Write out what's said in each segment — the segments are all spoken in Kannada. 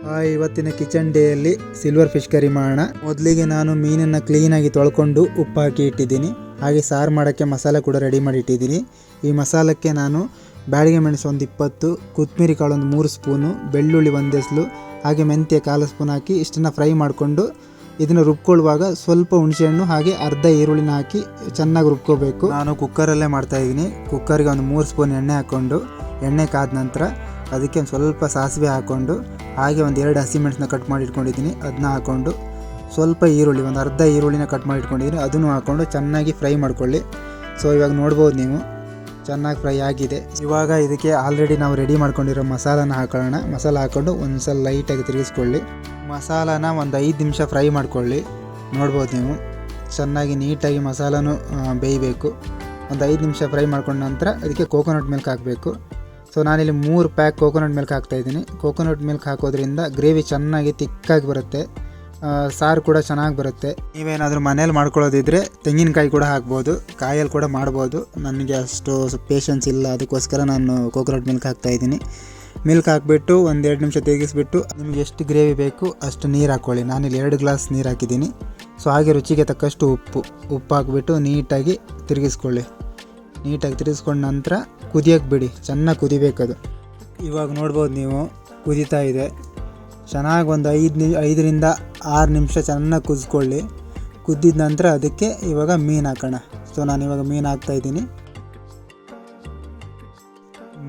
ಆ, ಇವತ್ತಿನ ಕಿಚನ್ ಡೇಯಲ್ಲಿ ಸಿಲ್ವರ್ ಫಿಶ್ ಕರಿ ಮಾಡೋಣ. ಮೊದಲಿಗೆ ನಾನು ಮೀನನ್ನು ಕ್ಲೀನಾಗಿ ತೊಳ್ಕೊಂಡು ಉಪ್ಪು ಹಾಕಿ ಇಟ್ಟಿದ್ದೀನಿ. ಹಾಗೆ ಸಾರು ಮಾಡೋಕ್ಕೆ ಮಸಾಲೆ ಕೂಡ ರೆಡಿ ಮಾಡಿ ಇಟ್ಟಿದ್ದೀನಿ. ಈ ಮಸಾಲಕ್ಕೆ ನಾನು ಬ್ಯಾಡಿಗೆ ಮೆಣಸು ಒಂದು ಇಪ್ಪತ್ತು ಕೊತ್ತಂಬರಿ ಕಾಳು ಒಂದು ಮೂರು ಸ್ಪೂನು ಬೆಳ್ಳುಳ್ಳಿ ಒಂದೆಸಲು ಹಾಗೆ ಮೆಂತ್ಯ ಕಾಲು ಸ್ಪೂನ್ ಹಾಕಿ ಇಷ್ಟನ್ನು ಫ್ರೈ ಮಾಡಿಕೊಂಡು ಇದನ್ನು ರುಬ್ಕೊಳ್ಳುವಾಗ ಸ್ವಲ್ಪ ಹುಣಸೆಹಣ್ಣು ಹಾಗೆ ಅರ್ಧ ಈರುಳ್ಳಿನ ಹಾಕಿ ಚೆನ್ನಾಗಿ ರುಬ್ಕೋಬೇಕು. ನಾನು ಕುಕ್ಕರಲ್ಲೇ ಮಾಡ್ತಾಯಿದ್ದೀನಿ ಕುಕ್ಕರ್ಗೆ ಒಂದು ಮೂರು ಸ್ಪೂನ್ ಎಣ್ಣೆ ಹಾಕ್ಕೊಂಡು ಎಣ್ಣೆ ಕಾದ ನಂತರ ಅದಕ್ಕೆ ಸ್ವಲ್ಪ ಸಾಸಿವೆ ಹಾಕ್ಕೊಂಡು ಹಾಗೆ ಒಂದು ಎರಡು ಹಸಿಮೆಣಸನ್ನ ಕಟ್ ಮಾಡಿ ಇಟ್ಕೊಂಡಿದ್ದೀನಿ ಅದನ್ನ ಹಾಕ್ಕೊಂಡು ಸ್ವಲ್ಪ ಈರುಳ್ಳಿ, ಒಂದು ಅರ್ಧ ಈರುಳ್ಳಿನ ಕಟ್ ಮಾಡಿ ಇಟ್ಕೊಂಡಿದ್ದೀನಿ ಅದನ್ನು ಹಾಕ್ಕೊಂಡು ಚೆನ್ನಾಗಿ ಫ್ರೈ ಮಾಡ್ಕೊಳ್ಳಿ. ಸೊ ಇವಾಗ ನೋಡ್ಬೋದು ನೀವು. ಚೆನ್ನಾಗಿ ಫ್ರೈ ಆಗಿದೆ. ಇವಾಗ ಇದಕ್ಕೆ ಆಲ್ರೆಡಿ ನಾವು ರೆಡಿ ಮಾಡ್ಕೊಂಡಿರೋ ಮಸಾಲನ ಹಾಕೊಳ್ಳೋಣ. ಮಸಾಲ ಹಾಕ್ಕೊಂಡು ಒಂದು ಸಲ ಲೈಟಾಗಿ ತಿರುಗಿಸ್ಕೊಳ್ಳಿ. ಮಸಾಲಾನ ಒಂದು ಐದು ನಿಮಿಷ ಫ್ರೈ ಮಾಡ್ಕೊಳ್ಳಿ. ನೋಡ್ಬೋದು ನೀವು. ಚೆನ್ನಾಗಿ ನೀಟಾಗಿ ಮಸಾಲನೂ ಬೇಯಬೇಕು. ಒಂದು ಐದು ನಿಮಿಷ ಫ್ರೈ ಮಾಡ್ಕೊಂಡ ನಂತರ ಅದಕ್ಕೆ ಕೋಕೋನಟ್ ಮಿಲ್ಕ್ ಹಾಕಬೇಕು. ಸೊ ನಾನಿಲ್ಲಿ ಮೂರು ಪ್ಯಾಕ್ ಕೋಕೋನಟ್ ಮಿಲ್ಕ್ ಹಾಕ್ತಾಯಿದ್ದೀನಿ ಕೋಕೋನಟ್ ಮಿಲ್ಕ್ ಹಾಕೋದ್ರಿಂದ ಗ್ರೇವಿ ಚೆನ್ನಾಗಿ ತಿಕ್ಕಾಗಿ ಬರುತ್ತೆ. ಸಾರು ಕೂಡ ಚೆನ್ನಾಗಿ ಬರುತ್ತೆ. ನೀವೇನಾದರೂ ಮನೇಲಿ ಮಾಡ್ಕೊಳ್ಳೋದಿದ್ರೆ ತೆಂಗಿನಕಾಯಿ ಕೂಡ ಹಾಕ್ಬೋದು. ಕಾಯಲ್ಲಿ ಕೂಡ ಮಾಡ್ಬೋದು. ನನಗೆ ಅಷ್ಟು ಪೇಷನ್ಸ್ ಇಲ್ಲ. ಅದಕ್ಕೋಸ್ಕರ ನಾನು ಕೋಕೋನಟ್ ಮಿಲ್ಕ್ ಹಾಕ್ತಾಯಿದ್ದೀನಿ ಮಿಲ್ಕ್ ಹಾಕಿಬಿಟ್ಟು ಎರಡು ನಿಮಿಷ ತೆಗಿಸ್ಬಿಟ್ಟು ನಿಮಗೆ ಎಷ್ಟು ಗ್ರೇವಿ ಬೇಕು ಅಷ್ಟು ನೀರು ಹಾಕ್ಕೊಳ್ಳಿ. ನಾನಿಲ್ಲಿ ಎರಡು ಗ್ಲಾಸ್ ನೀರು ಹಾಕಿದ್ದೀನಿ. ಸೊ ಹಾಗೆ ರುಚಿಗೆ ತಕ್ಕಷ್ಟು ಉಪ್ಪು. ಉಪ್ಪು ಹಾಕ್ಬಿಟ್ಟು ನೀಟಾಗಿ ತಿರುಗಿಸ್ಕೊಳ್ಳಿ. ನೀಟಾಗಿ ತಿರುಗಿಸ್ಕೊಂಡ ನಂತರ ಕುದಿಯೋಕ್ಕೆ ಬಿಡಿ. ಚೆನ್ನಾಗಿ ಕುದಿಬೇಕದು. ಇವಾಗ ನೋಡ್ಬೋದು ನೀವು, ಕುದೀತಾ ಇದೆ. ಚೆನ್ನಾಗಿ ಒಂದು ಐದು ನಿ, ಐದರಿಂದ ಆರು ನಿಮಿಷ ಚೆನ್ನಾಗಿ ಕುದಿಸ್ಕೊಳ್ಳಿ. ಕುದ್ದಿದ ನಂತರ ಅದಕ್ಕೆ ಇವಾಗ ಮೀನು ಹಾಕೋಣ. ಸೊ ನಾನು ಇವಾಗ ಮೀನು ಹಾಕ್ತಾ ಇದ್ದೀನಿ.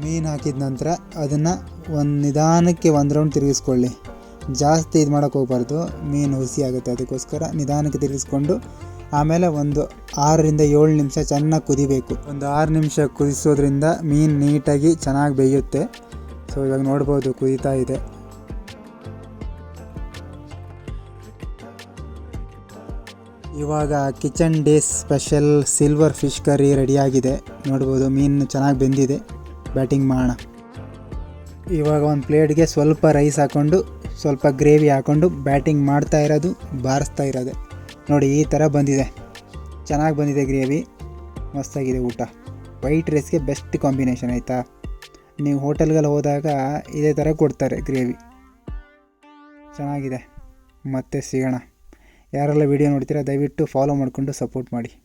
ಮೀನು ಹಾಕಿದ ನಂತರ ಅದನ್ನು ಒಂದು ನಿಧಾನಕ್ಕೆ ಒಂದು ರೌಂಡ್ ತಿರುಗಿಸ್ಕೊಳ್ಳಿ. ಜಾಸ್ತಿ ಇದು ಮಾಡೋಕ್ಕೆ ಹೋಗ್ಬಾರ್ದು. ಮೀನು ಹುಸಿ ಆಗುತ್ತೆ ಅದಕ್ಕೋಸ್ಕರ ನಿಧಾನಕ್ಕೆ ತಿರುಗಿಸ್ಕೊಂಡು ಆಮೇಲೆ ಒಂದು ಆರರಿಂದ ಏಳು ನಿಮಿಷ ಚೆನ್ನಾಗಿ ಕುದಿಬೇಕು. ಒಂದು ಆರು ನಿಮಿಷ ಕುದಿಸೋದ್ರಿಂದ ಮೀನು ನೀಟಾಗಿ ಚೆನ್ನಾಗಿ ಬೇಯುತ್ತೆ. ಸೊ ಇವಾಗ ನೋಡ್ಬೋದು ಕುದೀತಾ ಇದೆ. ಇವಾಗ kitchen days special silver fish curry ರೆಡಿಯಾಗಿದೆ. ನೋಡ್ಬೋದು ಮೀನು ಚೆನ್ನಾಗಿ ಬೆಂದಿದೆ. ಬ್ಯಾಟಿಂಗ್ ಮಾಡೋಣ. ಇವಾಗ ಒಂದು ಪ್ಲೇಟ್ಗೆ ಸ್ವಲ್ಪ ರೈಸ್ ಹಾಕ್ಕೊಂಡು ಸ್ವಲ್ಪ ಗ್ರೇವಿ ಹಾಕ್ಕೊಂಡು ಬ್ಯಾಟಿಂಗ್ ಮಾಡ್ತಾ ಇರೋದು, ಬಾರಿಸ್ತಾ ಇರೋದೆ. ನೋಡಿ, ಈ ಥರ ಬಂದಿದೆ. ಚೆನ್ನಾಗಿ ಬಂದಿದೆ ಗ್ರೇವಿ. ಮಸ್ತಾಗಿದೆ ಊಟ. ವೈಟ್ ರೈಸ್ಗೆ ಬೆಸ್ಟ್ ಕಾಂಬಿನೇಷನ್, ಆಯಿತಾ? ನೀವು ಹೋಟೆಲ್ಗೆಲ್ಲ ಹೋದಾಗ ಇದೇ ಥರ ಕೊಡ್ತಾರೆ ಗ್ರೇವಿ. ಚೆನ್ನಾಗಿದೆ. ಮತ್ತೆ ಸಿಗೋಣ. ಯಾರೆಲ್ಲ ವಿಡಿಯೋ ನೋಡ್ತೀರಾ, ದಯವಿಟ್ಟು ಫಾಲೋ ಮಾಡಿಕೊಂಡು ಸಪೋರ್ಟ್ ಮಾಡಿ.